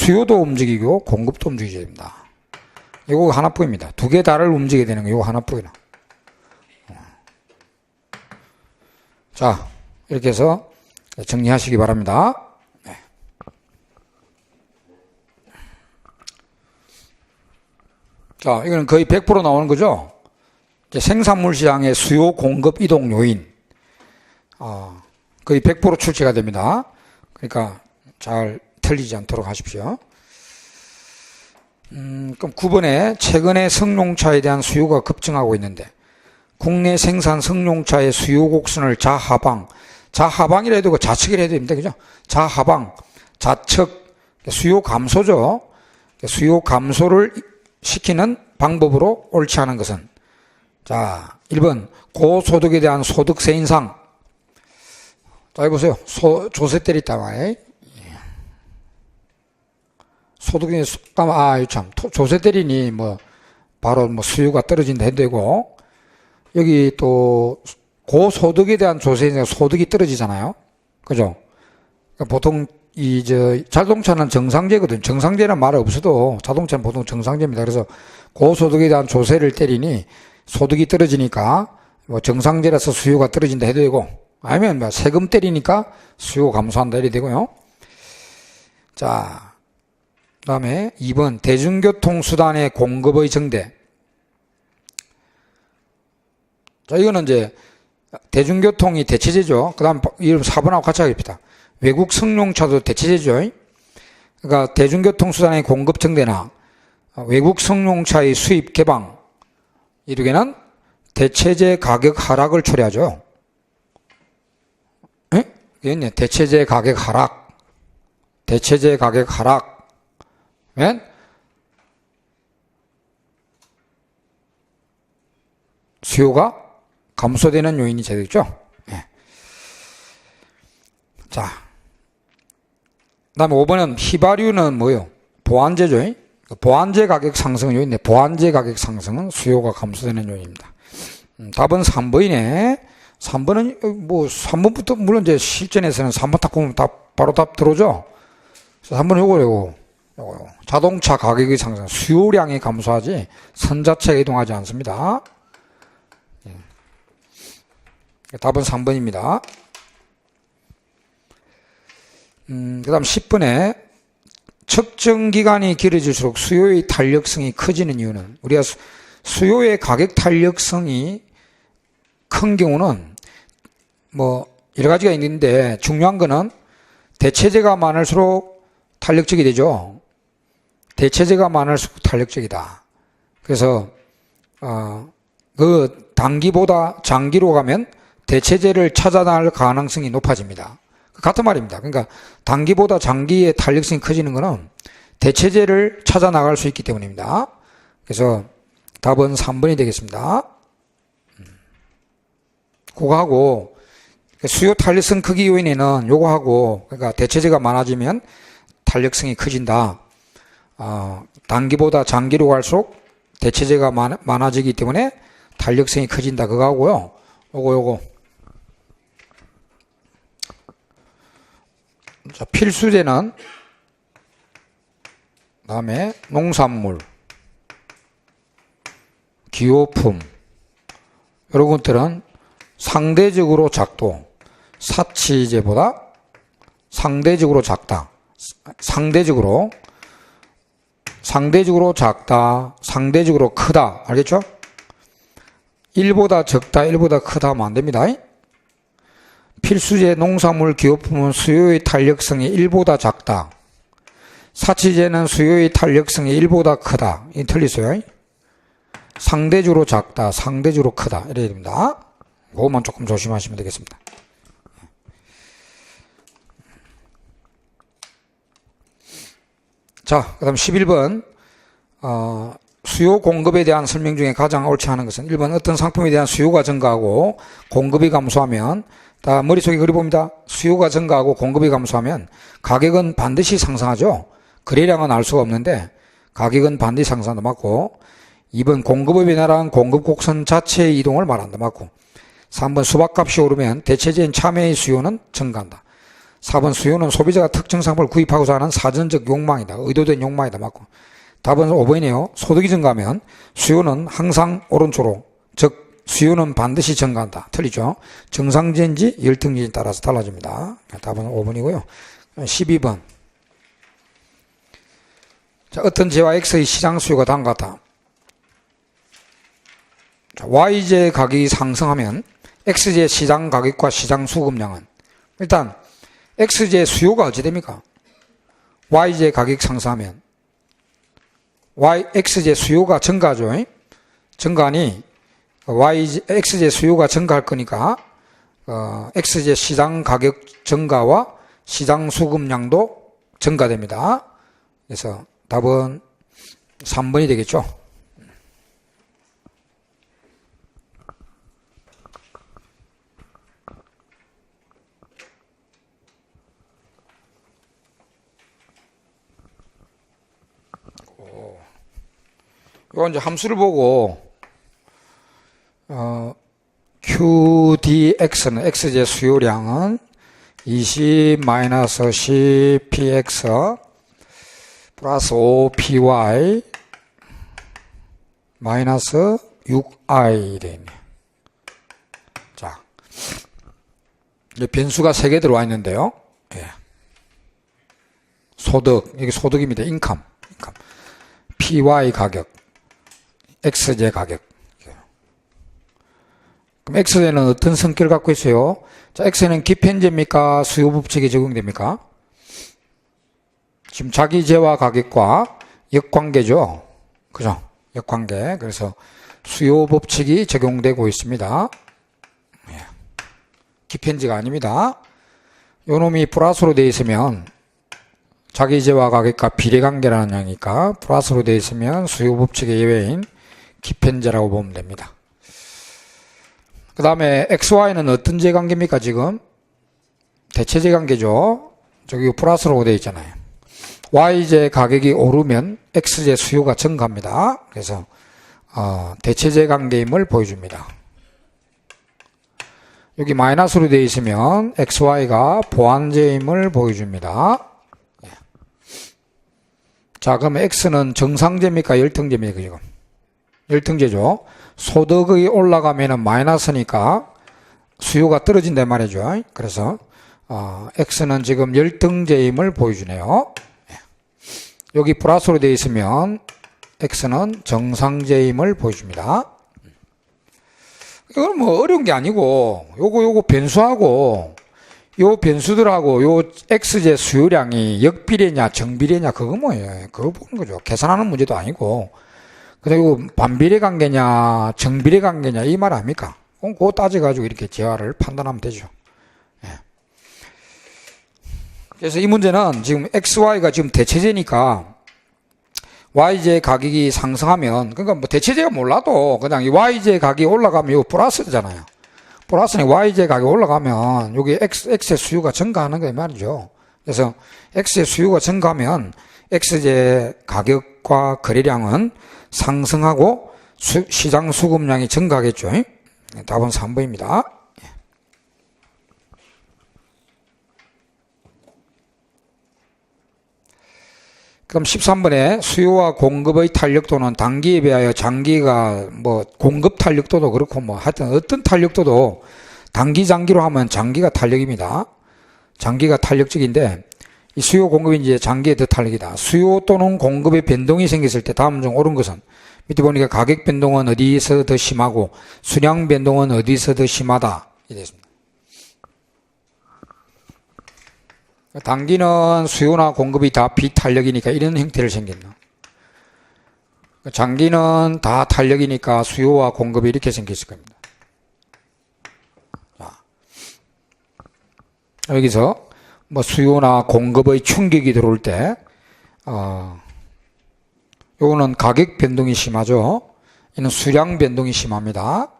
수요도 움직이고 공급도 움직여야 됩니다. 이거 하나뿐입니다. 두 개 다를 움직이게 되는 거 이거 하나뿐이라. 자, 이렇게 해서 정리하시기 바랍니다. 네. 자, 이거는 거의 100% 나오는 거죠? 생산물 시장의 수요 공급 이동 요인. 아, 거의 100% 출제가 됩니다. 그러니까 잘 틀리지 않도록 하십시오. 음, 그럼 9번에 최근에 성룡차에 대한 수요가 급증하고 있는데 국내 생산 성룡차의 수요 곡선을 좌하방, 좌하방이라 해도 그 좌측이라 해도 됩니다. 그죠? 좌하방, 좌측, 수요 감소죠. 수요 감소를 시키는 방법으로 옳지 않은 것은 자, 1번 고소득에 대한 소득세 인상. 자, 해보세요. 소, 조세 때리다 말이에요. 소득이 아, 참 조세 때리니 뭐 바로 뭐 수요가 떨어진다 해도 되고 여기 또 고소득에 대한 조세에 소득이 떨어지잖아요. 그죠? 그러니까 보통 이 저 자동차는 정상제거든. 정상제란 말 없어도 자동차는 보통 정상제입니다. 그래서 고소득에 대한 조세를 때리니 소득이 떨어지니까 뭐 정상제라서 수요가 떨어진다 해도 되고 아니면 뭐 세금 때리니까 수요 감소한다 해도 되고요. 자, 그 다음에 2번 대중교통 수단의 공급의 증대. 자, 이거는 이제 대중교통이 대체제죠. 그 다음 이름 4번하고 같이 하겠습니다. 외국 승용차도 대체제죠. 그러니까 대중교통 수단의 공급 증대나 외국 승용차의 수입 개방 이르게는 대체제 가격 하락을 초래하죠. 예? 대체제 가격 하락, 대체제 가격 하락, 면 수요가 감소되는 요인이 되겠죠. 예. 자, 그 다음에 5번은 휘발유는 뭐요? 보안제죠. 보안제 가격 상승 요인인데 보안제 가격 상승은 수요가 감소되는 요인입니다. 음, 답은 3번이네. 3번은 뭐 3번부터 물론 이제 실전에서는 3번 딱 보면 답 바로 답 들어오죠. 그래서 3번 요거 요 자동차 가격의 상승 수요량이 감소하지 선 자체가 이동하지 않습니다. 예. 답은 3번입니다. 음, 그 다음 10번에 측정 기간이 길어질수록 수요의 탄력성이 커지는 이유는 우리가 수, 수요의 가격 탄력성이 큰 경우는 뭐 여러 가지가 있는데 중요한 거는 대체재가 많을수록 탄력적이 되죠. 대체재가 많을수록 탄력적이다. 그래서 어, 그 단기보다 장기로 가면 대체재를 찾아낼 가능성이 높아집니다. 같은 말입니다. 그러니까 단기보다 장기의 탄력성이 커지는 것은 대체재를 찾아 나갈 수 있기 때문입니다. 그래서 답은 3번이 되겠습니다. 그거 하고 수요 탄력성 크기 요인에는 요거 하고 그러니까 대체재가 많아지면 탄력성이 커진다. 어, 단기보다 장기로 갈수록 대체재가 많, 많아 지기 때문에 탄력성이 커진다. 그거 하고요. 요거 요거 자, 필수제는 다음에 농산물, 기호품 이런 것들은 상대적으로 작도, 사치제보다 상대적으로 작다. 상대적으로 상대적으로 작다, 상대적으로 크다. 알겠죠? 1보다 적다, 1보다 크다 하면 안 됩니다. 필수제 농산물 기호품은 수요의 탄력성이 1보다 작다. 사치제는 수요의 탄력성이 1보다 크다. 이 틀리세요. 상대적으로 작다, 상대적으로 크다. 이래야 됩니다. 그것만 조금 조심하시면 되겠습니다. 자, 그 다음 11번. 어, 수요 공급에 대한 설명 중에 가장 옳지 않은 것은 1번 어떤 상품에 대한 수요가 증가하고 공급이 감소하면 다 머릿속에 그려봅니다. 수요가 증가하고 공급이 감소하면 가격은 반드시 상승하죠. 거래량은 알 수가 없는데 가격은 반드시 상승한다 맞고 2번 공급의 변화란 공급 곡선 자체의 이동을 말한다 맞고 3번 수박값이 오르면 대체적인 참외의 수요는 증가한다. 4번 수요는 소비자가 특정 상품을 구입하고자 하는 사전적 욕망이다. 의도된 욕망이다. 맞고. 답은 5번이네요. 소득이 증가하면 수요는 항상 오른쪽으로 즉 수요는 반드시 증가한다. 틀리죠? 정상진지 열등진에 따라서 달라집니다. 답은 5번이고요. 12번. 자, 어떤 J와 X의 시장 수요가 다음과 같다. 자, YJ 가격이 상승하면 XJ 시장 가격과 시장 수급량은 일단 XJ 수요가 어찌 됩니까? YJ 가격 상승하면 Y, XJ 수요가 증가죠. 증가하니 Y, XJ 수요가 증가할 거니까 어, XJ 시장 가격 증가와 시장 수급량도 증가됩니다. 그래서 답은 3번이 되겠죠. 이거 이제 함수를 보고 어, QDX는 X제 수요량은 20 마이너스 10px 플러스 5py 마이너스 6i 되네. 자, 이제 변수가 세개 들어와 있는데요. 예. 소득, 이게 소득입니다. 인컴, 인컴. py 가격, xj 가격. 그럼 xj는 어떤 성격을 갖고 있어요? 자, x는 기편제입니까? 수요 법칙에 적용됩니까? 지금 자기재화 가격과 역관계죠. 그죠? 역관계. 그래서 수요 법칙이 적용되고 있습니다. 예. 기편지가 아닙니다. 요 놈이 플러스로 되어 있으면 자기재화 가격과 비례관계라는 양이니까 플러스로 되어 있으면 수요 법칙의 예외인 기편제라고 보면 됩니다. 그 다음에 XY는 어떤 제관계입니까, 지금? 대체제 관계죠. 저기 플러스로 되어 있잖아요. Y제 가격이 오르면 X제 수요가 증가합니다. 그래서, 어, 대체제 관계임을 보여줍니다. 여기 마이너스로 되어 있으면 XY가 보완제임을 보여줍니다. 예. 자, 그럼 X는 정상제입니까? 열등제입니까, 지금? 열등제죠. 소득이 올라가면 마이너스니까 수요가 떨어진단 말이죠. 그래서 어, X는 지금 열등제임을 보여주네요. 예. 여기 플러스로 되어 있으면 X는 정상제임을 보여줍니다. 이건 뭐 어려운 게 아니고 요거 요거 변수하고 요 변수들하고 요 X제 수요량이 역비례냐 정비례냐 그거 뭐예요. 그거 보는 거죠. 계산하는 문제도 아니고 그리고 반비례 관계냐, 정비례 관계냐 이 말 아닙니까? 그럼 그거 따져가지고 이렇게 재화를 판단하면 되죠. 예. 그래서 이 문제는 지금 XY가 지금 대체제니까 YJ 가격이 상승하면 그러니까 뭐 대체제가 몰라도 그냥 이 YJ 가격이 올라가면 이거 플러스잖아요. 플러스는 YJ 가격이 올라가면 여기 X, X의 수요가 증가하는 거이 말이죠. 그래서 X의 수요가 증가하면 X제 가격 과 거래량은 상승하고 수, 시장 수급량이 증가하겠죠. 답은 3번입니다. 그럼 13번에 수요와 공급의 탄력도는 단기에 비하여 장기가 뭐 공급 탄력도도 그렇고 뭐 하여튼 어떤 탄력도도 단기 장기로 하면 장기가 탄력입니다. 장기가 탄력적인데 이 수요 공급이 이제 장기의 더 탄력이다. 수요 또는 공급의 변동이 생겼을 때 다음 중 옳은 것은 밑에 보니까 가격 변동은 어디서 더 심하고 수량 변동은 어디서 더 심하다. 이렇게 됐습니다. 단기는 수요나 공급이 다 비탄력이니까 이런 형태를 생겼나. 장기는 다 탄력이니까 수요와 공급이 이렇게 생겼을 겁니다. 자, 여기서 뭐 수요나 공급의 충격이 들어올 때, 어, 요거는 가격 변동이 심하죠. 이는 수량 변동이 심합니다.